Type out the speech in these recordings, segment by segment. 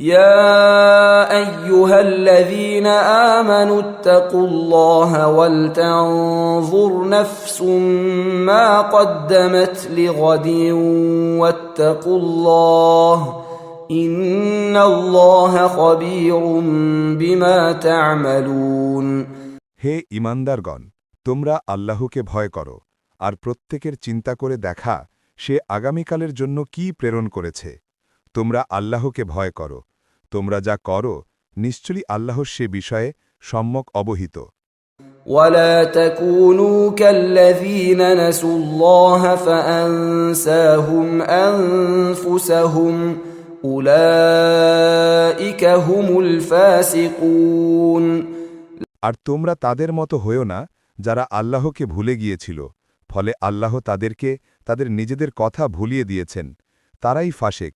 يا ايها الذين امنوا اتقوا الله ولتنظر نفس ما قدمت لغد واتقوا الله ان الله خبير بما تعملون হে ইমানদারগণ তোমরা আল্লাহকে ভয় করো আর প্রত্যেকের চিন্তা করে দেখা সে আগামীকালের জন্য কি প্রেরণ করেছে তোমরা আল্লাহকে ভয় করো তোমরা যা করো নিশ্চয়ই আল্লাহ সে বিষয়ে সম্যক অবহিত ولا تكونوا كالذين نسوا الله فانساهم انفسهم اولئك هم الفاسقون আর তোমরা তাদের মতো হয়েও না যারা আল্লাহকে ভুলে গিয়েছিল ফলে আল্লাহ তাদেরকে তাদের নিজেদের কথা ভুলিয়ে দিয়েছেন তারাই ফাশেক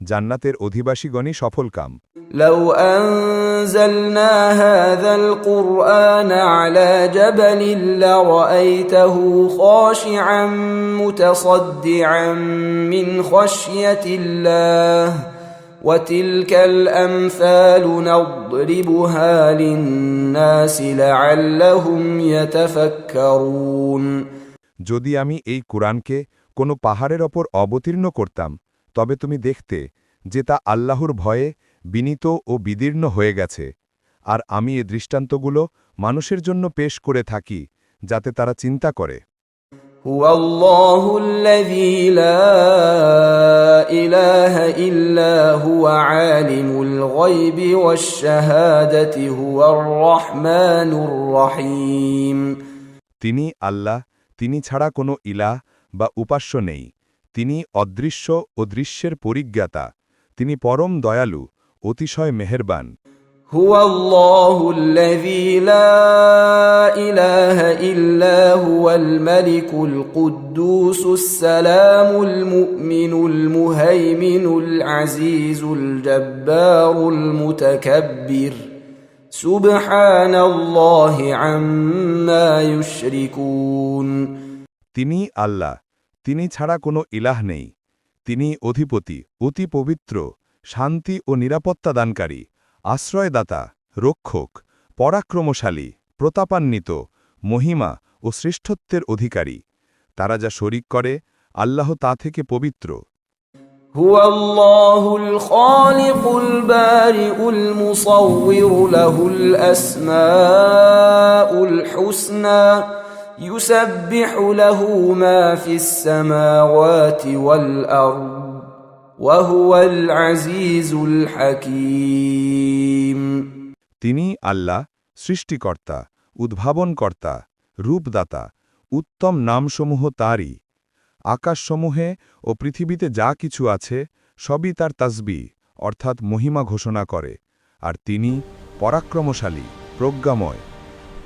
জান্নাতের অধিবাসীগণই সফলকাম لو انزلنا هذا القران على جبل لرايته خاشعا متصدعا من خشيه الله وتلك الامثال نضربها للناس لعلهم يتفكرون যদি আমি এই কুরআনকে কোনো পাহাড়ের ওপর অবতীর্ণ করতাম তবে তুমি দেখতে যে তা আল্লাহর ভয়ে বিনীত ও বিদীর্ণ হয়ে গেছে আর আমি এ দৃষ্টান্তগুলো মানুষের জন্য পেশ করে থাকি যাতে তারা চিন্তা করে هو الله الذي لا اله الا هو عالم الغيب والشهاده هو الرحمن الرحيم তিনি আল্লাহ তিনি ছাড়া কোনো ইলাহ বা উপাস্য নেই তিনি অদৃশ্য ও দৃশ্যের পরিজ্ঞাতা তিনি পরম দয়ালু অতিশয় মেহেরবান هو الله الذي لا اله الا هو الملك القدوس السلام المؤمن المهيمن العزيز الجبار المتكبر سبحان الله عما يشركون তিনি আল্লাহ তিনি ছাড়া কোনো ইলাহ নেই তিনি অধিপতি অতি পবিত্র শান্তি ও নিরাপত্তা দানকারী আশ্রয়দাতা রক্ষক পরাক্রমশালী প্রতাপান্বিত মহিমা ও শ্রেষ্ঠত্বের অধিকারী তারা যা শরিক করে আল্লাহ তা থেকে পবিত্র هو الله الخالق البارئ المصور له الاسماء الحسنى يسبح له ما في السماوات والارض وهو العزيز الحكيم তিনি আল্লাহ সৃষ্টিকর্তা উদ্ভাবনকর্তা রূপদাতা উত্তম নামসমূহ তারই আকাশসমূহে ও পৃথিবীতে যা কিছু আছে সবই তার তাসবি অর্থাৎ মহিমা ঘোষণা করে আর তিনি পরাক্রমশালী প্রজ্ঞাময়